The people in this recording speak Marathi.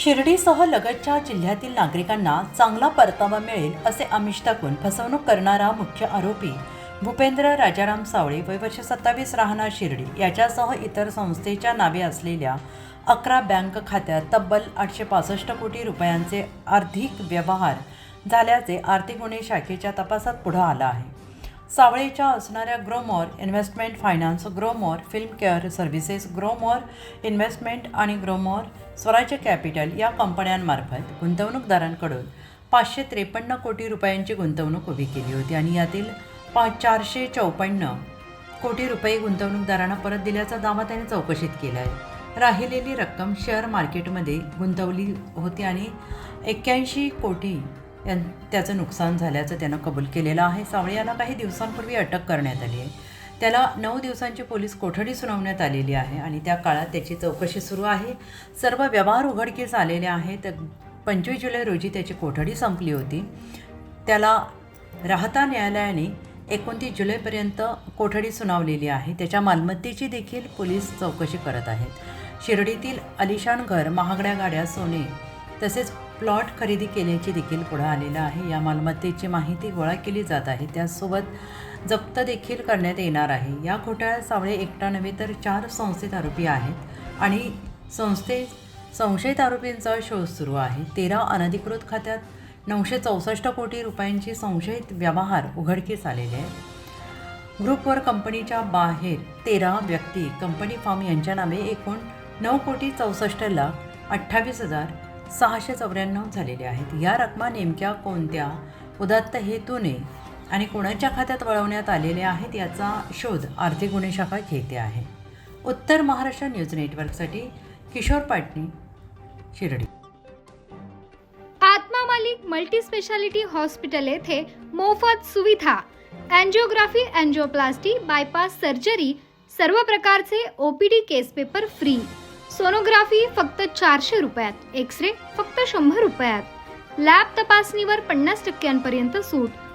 शिर्डीसह लगतच्या जिल्ह्यातील नागरिकांना चांगला परतावा मिळेल असे आमिष दाखवून फसवणूक करणारा मुख्य आरोपी भूपेंद्र राजाराम सावळे वय वर्ष सत्तावीस राहणार शिर्डी याच्यासह इतर संस्थेच्या नावे असलेल्या अकरा बँक खात्यात तब्बल आठशे पासष्ट कोटी रुपयांचे आर्थिक व्यवहार झाल्याचे आर्थिक गुन्हे शाखेच्या तपासात पुढं आलं आहे. सावळेच्या असणाऱ्या Growmore investment finance Growmore film care services Growmore investment आणि ग्रोमॉर स्वराज्य कॅपिटल या कंपन्यांमार्फत गुंतवणूकदारांकडून पाचशे त्रेपन्न कोटी रुपयांची गुंतवणूक उभी केली होती आणि यातील पाच चारशे चौपन्न कोटी रुपये गुंतवणूकदारांना परत दिल्याचा दावा त्याने चौकशीत केला आहे राहिलेली रक्कम शेअर मार्केटमध्ये गुंतवली होती आणि एक्क्याऐंशी कोटी त्याचं नुकसान झाल्याचं त्यानं कबूल केलेलं आहे. सावळे याला काही दिवसांपूर्वी अटक करण्यात आली आहे. त्याला नऊ दिवसांची पोलीस कोठडी सुनावण्यात आलेली आहे आणि त्या काळात त्याची चौकशी सुरू आहे. सर्व व्यवहार उघडकीस आलेले आहेत. पंचवीस जुलै रोजी त्याची कोठडी संपली होती. त्याला राहता न्यायालयाने एकोणतीस जुलैपर्यंत कोठडी सुनावलेली आहे. त्याच्या मालमत्तेची देखील पोलीस चौकशी करत आहेत. शिर्डीतील अलिशान घर महागड्या गाड्या सोने तसेच प्लॉट खरेदी केल्याची देखील पुढं आलेलं आहे. या मालमत्तेची माहिती गोळा केली जात आहे. त्यासोबत जप्त देखील करण्यात येणार आहे. या घोटाळ्यात सावळे एकटा नव्हे तर चार संस्थेत आरोपी आहेत आणि संस्थे संशयित आरोपींचा शोध सुरू आहे. तेरा अनधिकृत खात्यात नऊशे चौसष्ट कोटी रुपयांची संशयित व्यवहार उघडकीस आलेले आहेत. ग्रुपवर कंपनीच्या बाहेर तेरा व्यक्ती कंपनी फॉर्म यांच्या नावे एकूण नऊ कोटी चौसष्ट लाख अठ्ठावीस हजार सहाशे चौऱ्याण्णव झालेले आहेत. या रकमा नेमक्या कोणत्या? उदात्त हेतूने आणि कोणाच्या खात्यात वळवण्यात आलेले आहेत याचा शोध आर्थिक गुन्हे शाखा घेते आहे. उत्तर महाराष्ट्र न्यूज नेटवर्कसाठी Kishor Patni Shirdi. Atma Malik multi speciality hospital येथे मोफत सुविधा अँजिओग्राफी अँजिओप्लास्टी बायपास सर्जरी सर्व प्रकारचे OPD case paper free. Sonography फक्त चारशे रुपयात एक्स रे फक्त शंभर रुपयात. लॅब तपासणीवर पन्नास टक्क्यांपर्यंत सूट.